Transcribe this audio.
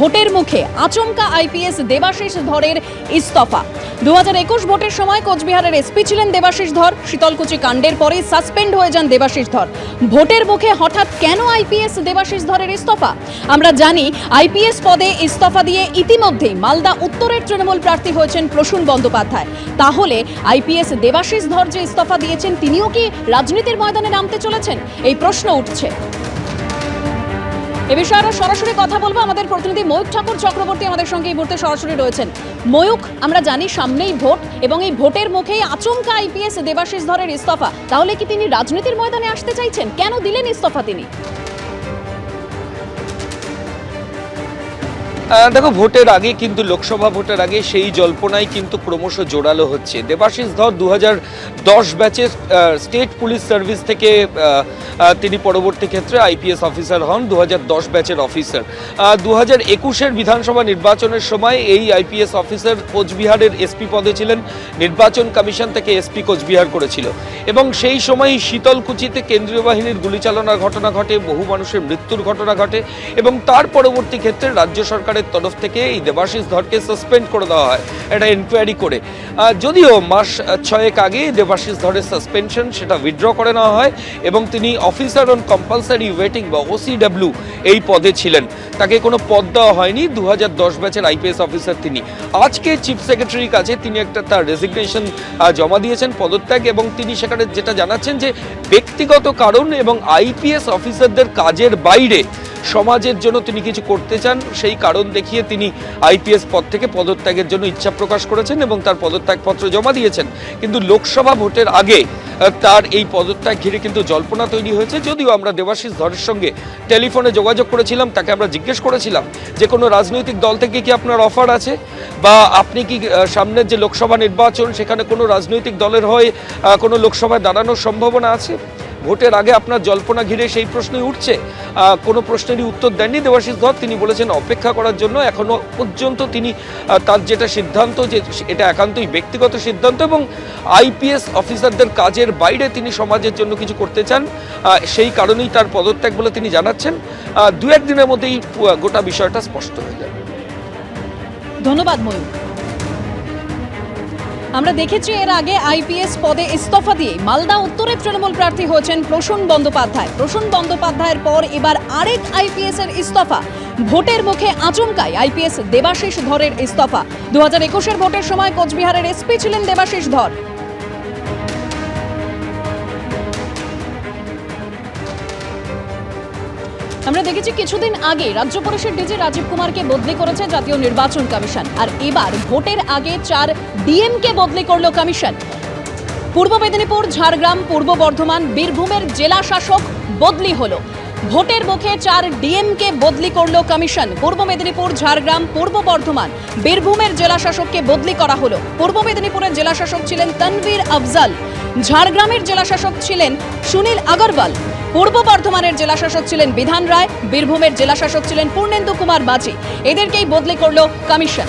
ভোটের মুখে আচমকা আইপিএস দেবাশিস ধরের ইস্তফা। দু একুশ ভোটের সময় কোচবিহারের এসপি ছিলেন দেবাশিস ধর। শীতলকুচি কাণ্ডের পরে সাসপেন্ড হয়ে যান দেবাশিস ধর। ভোটের মুখে হঠাৎ কেন আইপিএস দেবাশিস ধরের ইস্তফা? আমরা জানি আইপিএস পদে ইস্তফা দিয়ে ইতিমধ্যেই মালদা উত্তরের তৃণমূল প্রার্থী হয়েছেন প্রসূন বন্দ্যোপাধ্যায়। তাহলে আইপিএস দেবাশিস ধর যে ইস্তফা দিয়েছেন, তিনিও কি রাজনীতির ময়দানে নামতে চলেছেন? এই প্রশ্ন উঠছে। এ বিষয়ে আরও সরাসরি কথা বলব। আমাদের প্রতিনিধি ময়ূক ঠাকুর চক্রবর্তী আমাদের সঙ্গে এই মুহূর্তে সরাসরি রয়েছেন। ময়ূক আমরা জানি সামনেই ভোট এবং এই ভোটের মুখেই আচমকা আইপিএস দেবাশিস ধরের ইস্তফা। তাহলে কি তিনি রাজনীতির ময়দানে আসতে চাইছেন? কেন দিলেন ইস্তফা তিনি? দেখো, ভোটের আগে কিন্তু লোকসভা ভোটের আগে সেই জল্পনাই কিন্তু ক্রমশ জোরালো হচ্ছে। দেবাশিস, ধর দু দশ ব্যাচে স্টেট পুলিশ সার্ভিস থেকে তিনি পরবর্তী ক্ষেত্রে আইপিএস অফিসার হন দু দশ ব্যাচের অফিসার। দু হাজার একুশের বিধানসভা নির্বাচনের সময় এই আইপিএস অফিসার কোচবিহারের এসপি পদে ছিলেন। নির্বাচন কমিশন থেকে এসপি কোচবিহার করেছিল। এবং সেই সময় শীতলকুচিতে কেন্দ্রীয় বাহিনীর গুলিচালনার ঘটনা ঘটে, বহু মানুষের মৃত্যুর ঘটনা ঘটে এবং তার পরবর্তী ক্ষেত্রে রাজ্য সরকারের তরফ থেকে এই দেবাশিস ধরকে সাসপেন্ড করে দেওয়া হয়। এটা এনকোয়ারি করে। যদিও মাস ছয়েক আগে দেবাশিস ধরের সাসপেনশন সেটা উইথড্র করে নেওয়া হয় এবং তিনি অফিসার অন কম্পালসারি ওয়েটিং বা ওসিডব্লিউ এই পদে ছিলেন। তাকে কোনো পদ দেওয়া হয়নি। দু হাজার দশ ব্যাচের আইপিএস অফিসার তিনি। আজকে চিফ সেক্রেটারির কাছে তিনি একটা তার রেজিগনেশন জমা দিয়েছেন পদত্যাগ এবং তিনি সেখানে যেটা জানাচ্ছেন যে ব্যক্তিগত কারণ এবং আইপিএস অফিসারদের কাজের বাইরে সমাজের জন্য তিনি কিছু করতে চান, সেই কারণ দেখিয়ে তিনি আইপিএস পদ থেকে পদত্যাগের জন্য ইচ্ছা প্রকাশ করেছেন এবং তার পদত্যাগপত্র জমা দিয়েছেন। কিন্তু লোকসভা ভোটের আগে তার এই পদত্যাগ ঘিরে কিন্তু জল্পনা তৈরি হয়েছে। যদিও আমরা দেবাশিস ধরের সঙ্গে টেলিফোনে যোগাযোগ করেছিলাম, তাকে আমরা জিজ্ঞেস করেছিলাম যে, কোনো রাজনৈতিক দল থেকে কি আপনার অফার আছে? বা আপনি কি সামনের যে লোকসভা নির্বাচন, সেখানে কোনো রাজনৈতিক দলের হয়ে কোনো লোকসভায় দাঁড়ানোর সম্ভাবনা আছে? ভোটের আগে আপনার জল্পনা ঘিরে সেই প্রশ্নই উঠছে। কোনো প্রশ্নেরই উত্তর দেননি দেবাশিস ধর তিনি বলেছেন, অপেক্ষা করার জন্য এখনও পর্যন্ত তিনি তার যেটা সিদ্ধান্ত যে, এটা একান্তই ব্যক্তিগত সিদ্ধান্ত এবং আইপিএস অফিসারদের কাজের বাইরে তিনি সমাজের জন্য কিছু করতে চান সেই কারণেই তার পদত্যাগ বলে তিনি জানাচ্ছেন। দু একদিনের মধ্যেই গোটা বিষয়টা স্পষ্ট হয়ে যাবে। ধন্যবাদ ময়ূর। আমরা দেখেছি এর আগে আইপিএস পদে ইস্তফা দিয়ে মালদা উত্তরের তৃণমূল প্রার্থী হয়েছেন প্রসূন বন্দ্যোপাধ্যায়। প্রসূন বন্দ্যোপাধ্যায়ের পর এবার আরেক আইপিএস এর ইস্তফা। ভোটের মুখে আচমকায় আইপিএস দেবাশিস ধরের ইস্তফা। দু হাজার একুশের ভোটের সময় কোচবিহারের এসপি ছিলেন দেবাশিস ধর। আমরা দেখেছি কিছুদিন আগে রাজ্য পরিষদ ডিজি রাজীব কুমারকে বদলি করেছে জাতীয় নির্বাচন কমিশন। আর এবার ভোটের আগে চার ডিএমকে বদলি করল কমিশন। পূর্ব মেদিনীপুর, ঝাড়গ্রাম, পূর্ব বর্ধমান, বীরভূমের জেলা শাসক বদলি হলো। ভোটের মুখে চার ডিএমকে বদলি করল কমিশন। পূর্ব মেদিনীপুর, ঝাড়গ্রাম, পূর্ব বর্ধমান। বীরভূমের জেলাশাসককে বদলি করা হলো। পূর্ব মেদিনীপুরের জেলাশাসক ছিলেন তনবীর আফজাল। ঝাড়গ্রামের জেলাশাসক ছিলেন সুনীল আগরওয়াল। পূর্ব বর্ধমানের জেলাশাসক ছিলেন বিধান রায়। বীরভূমের জেলাশাসক ছিলেন পূর্ণেন্দু কুমার বাজি এদেরকেই বদলি করল কমিশন।